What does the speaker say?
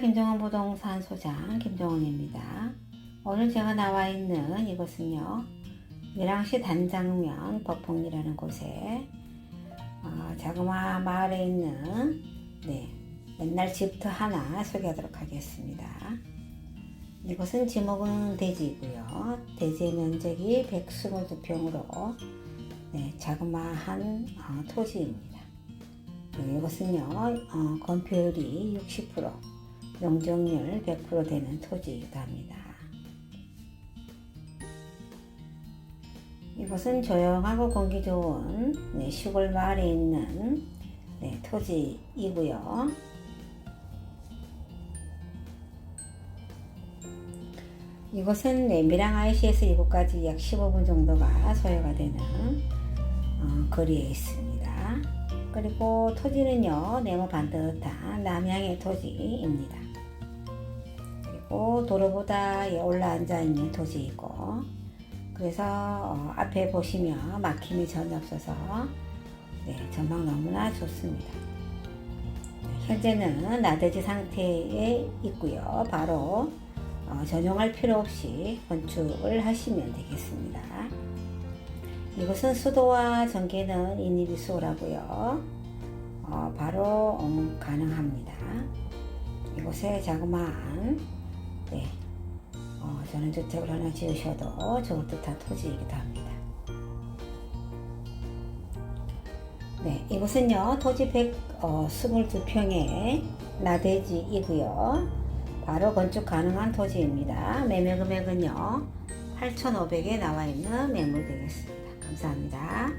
김정원 부동산 소장 김정원입니다. 오늘 제가 나와 있는 이곳은요. 밀양시 단장면 법봉리라는 곳에 어, 자그마한 마을에 있는 네, 옛날 집터 하나 소개하도록 하겠습니다. 이곳은 지목은 대지이고요. 대지의 면적이 122평으로 네, 자그마한 어, 토지입니다. 네, 이것은요 어, 건폐율이 60% 용적률 100% 되는 토지이기도 합니다. 이곳은 조용하고 공기 좋은 네, 시골 마을에 있는 네, 토지이고요. 이곳은 네, 밀양 IC에서 이곳까지 약 15분 정도가 소요가 되는 어, 거리에 있습니다. 그리고 토지는요 네모 반듯한 남향의 토지입니다. 그리고 도로보다 예, 올라앉아 있는 토지이고 그래서 어, 앞에 보시면 막힘이 전혀 없어서 네, 전망 너무나 좋습니다. 현재는 나대지 상태에 있고요. 바로 어, 전용할 필요 없이 건축을 하시면 되겠습니다. 이곳은 수도와 전기는 인입이 수월하고요. 어, 바로 음, 가능합니다. 이곳에 자그마한 네, 어, 전원주택을 하나 지으셔도 좋을 듯한 토지이기도 합니다. 네, 이곳은요 토지 122평의 나대지이고요. 바로 건축 가능한 토지입니다. 매매 금액은요 8,500에 나와 있는 매물 되겠습니다. 감사합니다.